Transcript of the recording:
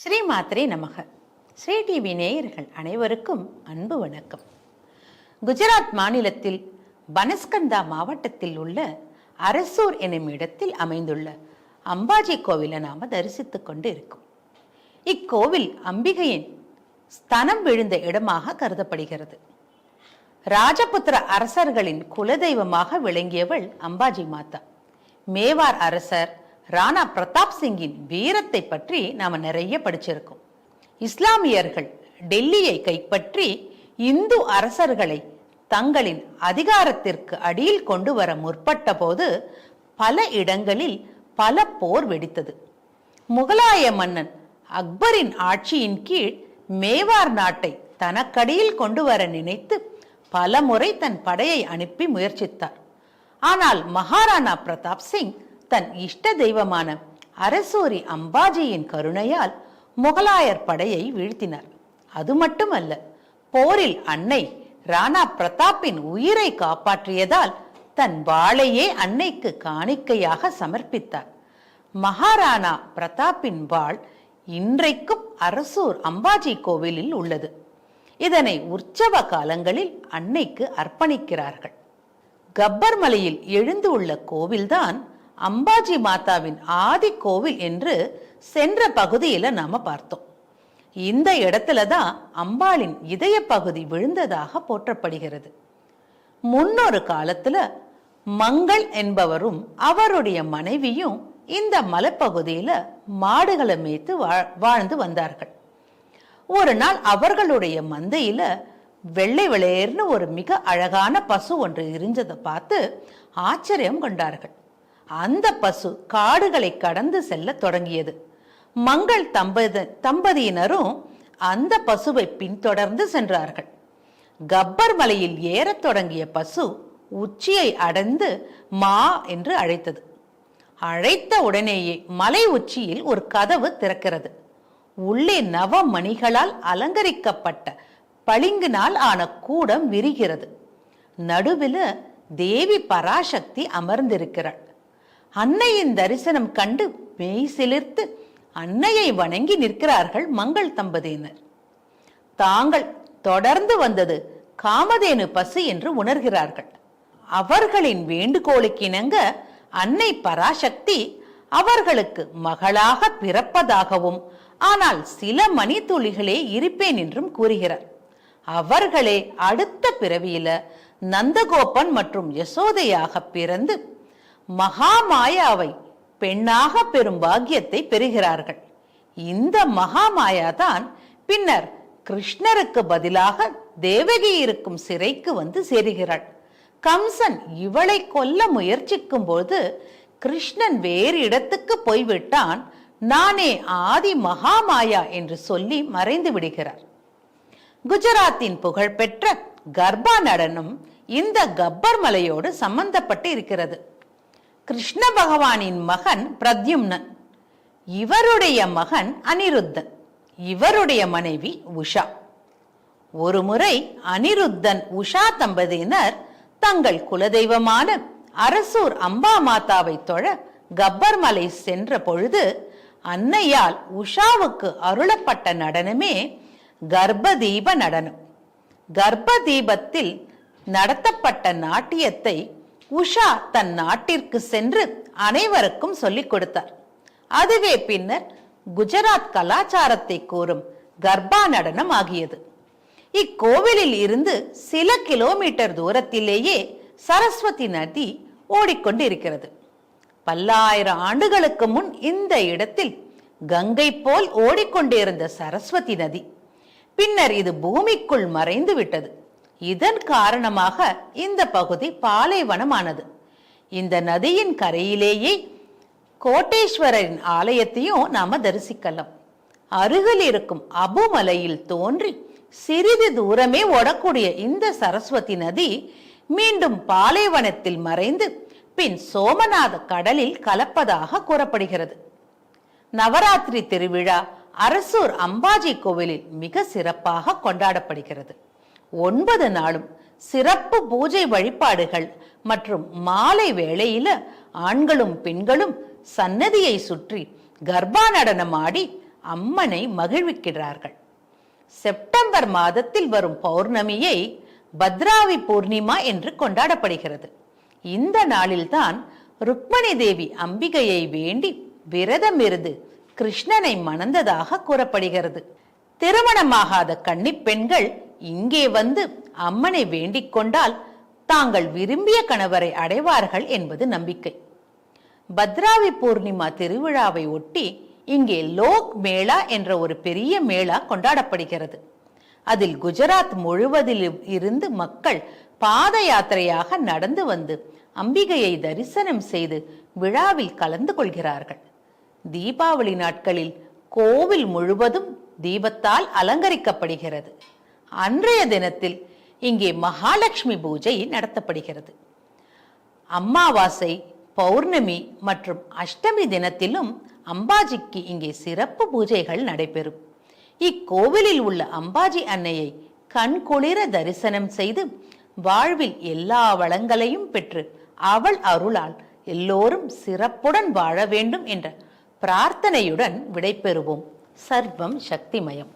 ஸ்ரீ மாத்ரே நமக. ஸ்ரீ டிவி நேயர்கள் அனைவருக்கும் அன்பு வணக்கம். குஜராத் மாநிலத்தில் பனஸ்கந்தா மாவட்டத்தில் உள்ள அரசூர் எனும் இடத்தில் அமைந்துள்ள அம்பாஜி கோவிலை நாம தரிசித்துக் கொண்டு இருக்கும் இக்கோவில் அம்பிகையின் ஸ்தனம் விழுந்த இடமாக கருதப்படுகிறது. ராஜபுத்திர அரசர்களின் குலதெய்வமாக விளங்கியவள் அம்பாஜி மாதா. மேவார் அரசர் ராணா பிரதாப் சிங்கின் வீரத்தை பற்றி நாம நிறைய படிச்சிருக்கோம். இஸ்லாமியர்கள் டெல்லியை கைப்பற்றி இந்து அரசர்களை தங்களின் அதிகாரத்திற்கு அடியில் கொண்டு வர முற்பட்ட போது பல இடங்களில் பல போர் வெடித்தது. முகலாய மன்னன் அக்பரின் ஆட்சியின் கீழ் மேவார் நாட்டை தனக்கடியில் கொண்டு வர நினைத்து பலமுறை தன் படையை அனுப்பி முயற்சித்தார். ஆனால் மகாராணா பிரதாப் சிங் தன் இஷ்ட தெய்வமான அரசூரி அம்பாஜியின் கருணையால் முகலாயர் படையை வீழ்த்தினார். அது மட்டுமல்ல போரில் அன்னை ராணா பிரதாப்பின் உயிரை காப்பாற்றியதால் தன் வாளையே அன்னைக்கு காணிக்கையாக சமர்ப்பித்தார். மகாராணா பிரதாப்பின் வாள் இன்றைக்கும் அரசூர் அம்பாஜி கோவிலில் உள்ளது. இதனை உற்சவ காலங்களில் அன்னைக்கு அர்ப்பணிக்கிறார்கள். கப்பர் மலையில் எழுந்து உள்ள கோவில்தான் அம்பாஜி மாதாவின் ஆதி கோவில் என்று சென்ற பகுதியில் நாம் பார்த்தோம். இந்த இடத்துல தான் அம்பாளின் இதய பகுதி விழுந்ததாக போற்றப்படுகிறது. முன்னொரு காலத்துல மங்கள் என்பவரும் அவருடைய மனைவியும் இந்த மலைப்பகுதியில மாடுகளை மேய்த்து வாழ்ந்து வந்தார்கள். ஒரு நாள் அவர்களுடைய மந்தையில வெள்ளை விளையர்னு ஒரு மிக அழகான பசு ஒன்று இருந்ததை பார்த்து ஆச்சரியம் கொண்டார்கள். அந்த பசு காடுகளை கடந்து செல்ல தொடங்கியது. மங்கள் தம்பதி தம்பதியினரும் அந்த பசுவை பின்தொடர்ந்து சென்றார்கள். கப்பர் மலையில் ஏறத் தொடங்கிய பசு உச்சியை அடைந்து மா என்று அழைத்தது. அழைத்த உடனேயே மலை உச்சியில் ஒரு கதவு திறக்கிறது. உள்ளே நவ மணிகளால் அலங்கரிக்கப்பட்ட பளிங்கினால் ஆன கூடம் விரிகிறது. நடுவில் தேவி பராசக்தி அமர்ந்திருக்கிறாள். அன்னையின் தரிசனம் கண்டு மெய் சிலிர்த்து அன்னையை வணங்கி நிற்கிறார்கள் மங்கள் தம்பதியினர். தாங்கள் தொடர்ந்து வந்தது காமதேனு பசு என்று உணர்கிறார்கள். அவர்களின் வேண்டுகோளுக்கிணங்க அன்னை பராசக்தி அவர்களுக்கு மகளாக பிறப்பதாகவும் ஆனால் சில மணித்துளிகளே இருப்பேன் என்றும் கூறுகிறார். அவர்களே அடுத்த பிறவியில நந்தகோபன் மற்றும் யசோதையாக பிறந்து மகாமாயாவை பெண்ணாக பெறும் பாக்கியத்தை பெறுகிறார்கள். இந்த மகாமாயா தான் பின்னர் கிருஷ்ணருக்கு பதிலாக தேவகி இருக்கும் சிறைக்கு வந்து சேருகிறாள். கம்சன் இவளை கொல்ல முயற்சிக்கும் போது கிருஷ்ணன் வேறு இடத்துக்கு போய்விட்டான். நானே ஆதி மகாமாயா என்று சொல்லி மறைந்து விடுகிறார். குஜராத்தின் புகழ்பெற்ற கர்பா நடனம் இந்த கப்பர் மலையோடு சம்பந்தப்பட்டு இருக்கிறது. கிருஷ்ண பகவானின் மகன் பிரத்யும்னன் இவருடைய மகன் அனிருத்தன். இவருடைய மனைவி உஷா. ஒருமுறை அனிருத்தன் உஷா தம்பதியினர் தங்கள் குலதெய்வமான அரசூர் அம்பா மாதாவை தொழ கப்பர் மலை சென்ற பொழுது அன்னையால் உஷாவுக்கு அருளப்பட்ட நடனமே கர்ப்பதீப நடனம். கர்ப்ப தீபத்தில் நடத்தப்பட்ட நாட்டியத்தை உஷா தன் நாட்டிற்கு சென்று அனைவருக்கும் சொல்லிக் கொடுத்தார். அதுவே பின்னர் குஜராத் கலாச்சாரத்தை கூறும் கர்ப்பா நடனம் ஆகியது. இக்கோவிலில் இருந்து சில கிலோமீட்டர் தூரத்திலேயே சரஸ்வதி நதி ஓடிக்கொண்டிருக்கிறது. பல்லாயிரம் ஆண்டுகளுக்கு முன் இந்த இடத்தில் கங்கை போல் ஓடிக்கொண்டிருந்த சரஸ்வதி நதி. பின்னர் இது பூமிக்குள் மறைந்து விட்டது இதன் காரணமாக இந்த பகுதி பாலைவனமானது. இந்த நதியின் கரையிலேயே கோட்டேஸ்வரரின் ஆலயத்தையும் நாம தரிசிக்கலாம். அருகில் இருக்கும் அபுமலையில் தோன்றி சிறிது தூரமே ஓடக்கூடிய இந்த சரஸ்வதி நதி மீண்டும் பாலைவனத்தில் மறைந்து பின் சோமநாத கடலில் கலப்பதாக கூறப்படுகிறது. நவராத்திரி திருவிழா அரசூர் அம்பாஜி கோவிலில் மிக சிறப்பாக கொண்டாடப்படுகிறது. ஒன்பது நாளும் சிறப்பு பூஜை வழிபாடுகள் மற்றும் மாலை வேளையில ஆண்களும் பெண்களும் சன்னதியை சுற்றி கர்ப்பா நடனம் ஆடி அம்மனை மகிழ்விக்கிறார்கள். செப்டம்பர் மாதத்தில் வரும் பௌர்ணமியை பத்ராவி பூர்ணிமா என்று கொண்டாடப்படுகிறது. இந்த நாளில்தான் ருக்மணி தேவி அம்பிகையை வேண்டி விரதமிருந்து கிருஷ்ணனை மணந்ததாக கூறப்படுகிறது. திருமணமாகாத கன்னிப் பெண்கள் இங்கே வந்து அம்மனை வேண்டிக் கொண்டால் தாங்கள் விரும்பிய கணவரை அடைவார்கள் என்பது நம்பிக்கை. பத்ராவி பூர்ணிமா திருவிழாவை ஒட்டி இங்கே லோக் மேளா என்ற ஒரு பெரிய மேளா கொண்டாடப்படுகிறது. அதில் குஜராத் முழுவதில் இருந்து மக்கள் பாத யாத்திரையாக நடந்து வந்து அம்பிகையை தரிசனம் செய்து விழாவில் கலந்து கொள்கிறார்கள். தீபாவளி நாட்களில் கோவில் முழுவதும் தீபத்தால் அலங்கரிக்கப்படுகிறது. அன்றைய தினத்தில் இங்கே மகாலட்சுமி பூஜை நடத்தப்படுகிறது. அம்மாவாசை பௌர்ணமி மற்றும் அஷ்டமி தினத்திலும் அம்பாஜிக்கு இங்கே சிறப்பு பூஜைகள் நடைபெறும். இக்கோவிலில் உள்ள அம்பாஜி அன்னையை கண்குளிர தரிசனம் செய்து வாழ்வில் எல்லா வளங்களையும் பெற்று அவள் அருளால் எல்லோரும் சிறப்புடன் வாழ வேண்டும் என்ற பிரார்த்தனையுடன் விடைபெறுவோம். சர்வம் சக்திமயம்.